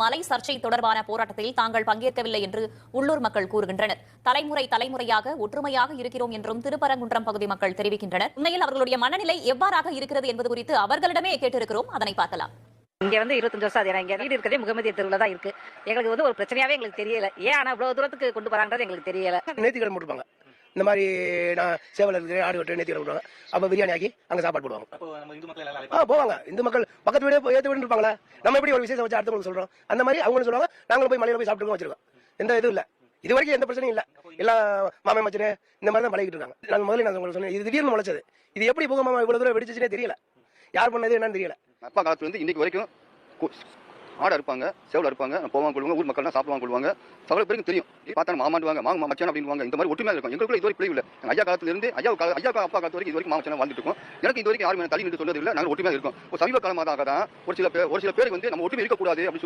மலை சர்ச்சை தொடர்பான போராட்டத்தில் தாங்கள் பங்கேற்கவில்லை என்று உள்ளூர் மக்கள் கூறுகின்றனர். தலைமுறை தலைமுறையாக ஒற்றுமையாக இருக்கிறோம் என்றும் திருப்பரங்குன்றம் பகுதி மக்கள் தெரிவிக்கின்றனர். உண்மையில் அவர்களுடைய மனநிலை எவ்வாறாக இருக்கிறது என்பது குறித்து அவர்களிடமே கேட்டிருக்கிறோம். அதனை பார்க்கலாம். இங்க வந்து இருபத்தஞ்சு வருஷம் அது இங்க வீடு இருக்கிறதே முகமதிய தெருவில் தான் இருக்கு. எங்களுக்கு வந்து ஒரு பிரச்சனையாவே எங்களுக்கு தெரியல. ஏன் ஆனா இவ்வளவு தூரத்துக்கு கொண்டு போறாங்கன்றது எங்களுக்கு தெரியல. நேர்த்தி கடன் போட்டுப்பாங்க இந்த மாதிரி நான் சேவல் இருக்கிறேன் ஆடு வெட்டு நேர்த்தி கடன் போடுவாங்க அப்போ பிரியாணி ஆக்கி அங்கே சாப்பாடு போடுவாங்க. அப்போ நம்ம இந்து மக்கள் எல்லாம் ஆ போவாங்க. இந்து மக்கள் பக்கத்து வீடே ஏற்ற வீடு இருப்பாங்களே? நம்ம எப்படி ஒரு விசேஷம் வச்சு அடுத்தவங்களுக்கு சொல்றோம்? அந்த மாதிரி அவங்களும் சொல்லுவாங்க. நாங்களும் போய் மலையில போய் சாப்பிட்டு வச்சிருக்கோம். எந்த இதுவும் இல்லை. இது வரைக்கும் எந்த பிரச்சனையும் இல்லை. எல்லாம் மாமே மச்சனே இந்த மாதிரி தான் பழகிட்டு இருக்காங்க. நான் முதல்ல நான் உங்களுக்கு சொன்னேன் இது திடீர்னு முளைச்சது. இது எப்படி பூகம்பமா இவ்வளவு தூரம் வெடிச்சுச்சுனே தெரியல. யார் பண்ணது என்னன்னு தெரியல. அப்பா காலத்துல இருந்து இன்னைக்கு வரைக்கும் ஆடை இருப்பாங்க சேவல் இருப்பாங்க போவாங்க கொள்வாங்க ஊர் மக்கள்லாம் சாப்பிடுவாங்க கொள்வாங்க சகல பேருக்கு தெரியும். பார்த்தா மாமாண்டுவாங்க மாமா மச்சான் அப்படின்னு இந்த மாதிரி ஒற்றுமையாக இருக்கும். எங்களுக்குள்ள இது வரைக்கும் பிள்ளை இல்லை ஐயா காலத்துல இருந்து ஐயா கால ஐயா அப்பா காலத்து வரைக்கும் இது வரைக்கும் மாமச்சனா வாழ்ந்துட்டு இருக்கோம். எனக்கு இது வரைக்கும் யாரும் தள்ளி நின்று சொன்னது இல்லை நாங்கள் ஒற்றுமையாக இருக்கோம். ஒரு சமீப காலமாக தான் ஒரு சில பேர் ஒரு சில பேருக்கு வந்து நம்ம ஒற்றுமை இருக்கக்கூடாது அப்படின்னு